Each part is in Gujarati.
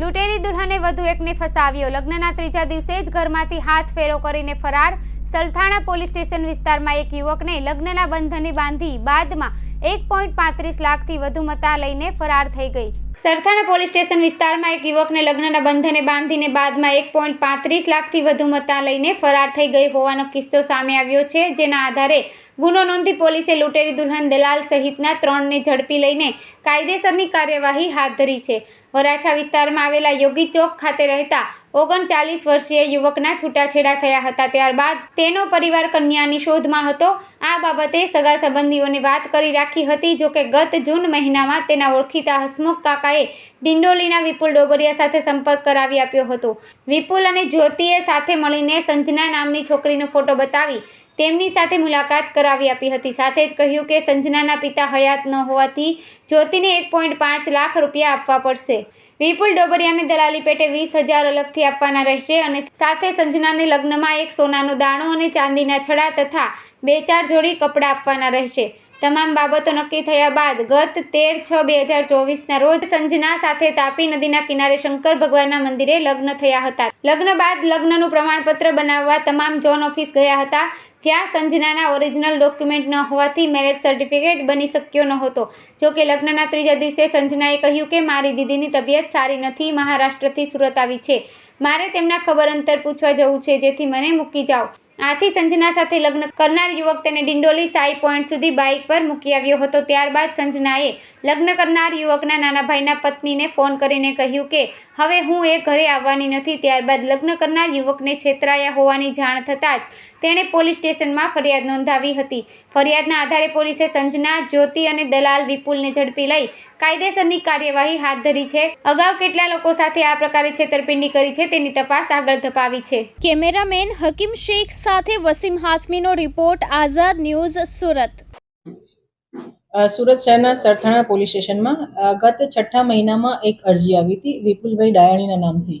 લૂંટેરી દુલ્હને વધુ એકને ફસાવ્યો. લગ્નના ત્રીજા દિવસે જ ઘરમાંથી હાથ ફેરો કરીને ફરાર સલથાણા પોલીસ સ્ટેશન વિસ્તારમાં એક યુવકને લગ્નના બંધને બાંધી બાદમાં એક પોઈન્ટ પાંત્રીસ લાખથી વધુ મતા લઈને ફરાર થઈ ગઈ. સરથાણા પોલીસ સ્ટેશન વિસ્તારમાં એક યુવકને લગ્નના બંધને બાંધીને બાદમાં એક પોઈન્ટ પાંત્રીસ લાખથી વધુ મતા લઈને ફરાર થઈ ગઈ હોવાનો કિસ્સો સામે આવ્યો છે, જેના આધારે ગુનો નોંધી પોલીસે લૂંટેરી દુલ્હન દલાલ સહિતના ત્રણને ઝડપી લઈને કાયદેસરની કાર્યવાહી હાથ ધરી છે. વરાછા વિસ્તારમાં આવેલા યોગી ચોક ખાતે રહેતા ઓગણચાલીસ વર્ષીય યુવકના છૂટાછેડા થયા હતા. ત્યારબાદ તેનો પરિવાર કન્યાની શોધમાં હતો. આ બાબતે સગા સંબંધીઓને વાત કરી રાખી હતી જોકે ગત જૂન મહિનામાં તેના ઓળખીતા હસમુખ કાકાએ ડિંડોલીના વિપુલ ડોબરિયા સાથે સંપર્ક કરાવી આપ્યો હતો. વિપુલ અને જ્યોતિએ સાથે મળીને સંજના નામની છોકરીનો ફોટો બતાવી તેમની સાથે મુલાકાત કરાવી આપી હતી. સાથે જ કહ્યું કે સંજનાના પિતા હયાત ન હોવાથી જ્યોતિને એક પોઈન્ટ પાંચ લાખ રૂપિયા આપવા પડશે. વિપુલ ડોબરિયાની દલાલી પેટે વીસ હજાર અલગથી આપવાના રહેશે અને સાથે સંજનાને લગ્નમાં એક સોનાનો દાણો અને ચાંદીના છડા તથા બે ચાર જોડી કપડાં આપવાના રહેશે. તમામ બાબતો નક્કી થયા બાદ ગત તેર છ બે હજાર ચોવીસના રોજ સંજના સાથે તાપી નદીના કિનારે શંકર ભગવાનના મંદિરે લગ્ન થયા હતા. લગ્ન બાદ લગ્નનું પ્રમાણપત્ર બનાવવા તમામ જોન ઓફિસ ગયા હતા, જ્યાં સંજનાના ઓરિજિનલ ડોક્યુમેન્ટ ન હોવાથી મેરેજ સર્ટિફિકેટ બની શક્યો નહોતો. જોકે લગ્નના ત્રીજા દિવસે સંજનાએ કહ્યું કે મારી દીદીની તબિયત સારી નથી, મહારાષ્ટ્રથી સુરત આવી છે. મારે તેમના ખબર અંતર પૂછવા જવું છે, જેથી મને મૂકી જાઓ. આથી સંજના સાથે લગ્ન કરનાર યુવક તેને ડિંડોલી સાઈ પોઈન્ટ સુધી બાઇક પર મૂકી આવ્યો હતો. ત્યારબાદ સંજનાએ લગ્ન કરનાર યુવકના નાના ભાઈના પત્નીને ફોન કરીને કહ્યું કે, હવે હું એ ઘરે આવવાની નથી. ત્યારબાદ લગ્ન કરનાર યુવકને છેતરાયા હોવાની જાણ થતાં જ તેણે પોલીસ સ્ટેશનમાં ફરિયાદ નોંધાવી હતી. ફરિયાદના આધારે પોલીસે સંજના જ્યોતિ અને દલાલ વિપુલને ઝડપી લઈ કાયદેસરની કાર્યવાહી હાથ ધરી છે. અગાઉ કેટલા લોકો સાથે આ પ્રકારે છેતરપિંડી કરી છે તેની તપાસ આગળ ધપાવી છે. કેમેરામેન હકીમ શેખ સાથે વસીમ હાસમીનો રિપોર્ટ આઝાદ ન્યૂઝ સુરત. સુરત શહેરના સરથાણા પોલીસ સ્ટેશનમાં ગત છઠ્ઠા મહિનામાં એક અરજી આવી હતી વિપુલભાઈ ડાયાણીના નામથી.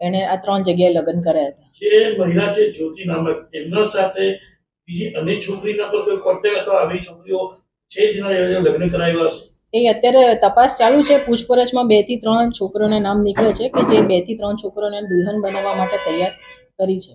એણે આ ત્રણ જગ્યાએ લગ્ન કર્યા હતા. જે મહિલા છે જ્યોતિ નામક એમના સાથે બીજી અન્ય છોકરીના પર કોઈ કોન્ટેક્ટ અથવા આવી છોકરીઓ છે જેના લગ્ન કરાવ્યા હશે? એ અત્યારે તપાસ ચાલુ છે. પૂછપરછમાં બેથી ત્રણ છોકરોના નામ નીકળે છે કે જે બેથી ત્રણ છોકરોને દુલ્હન બનાવવા માટે તૈયાર કરી છે.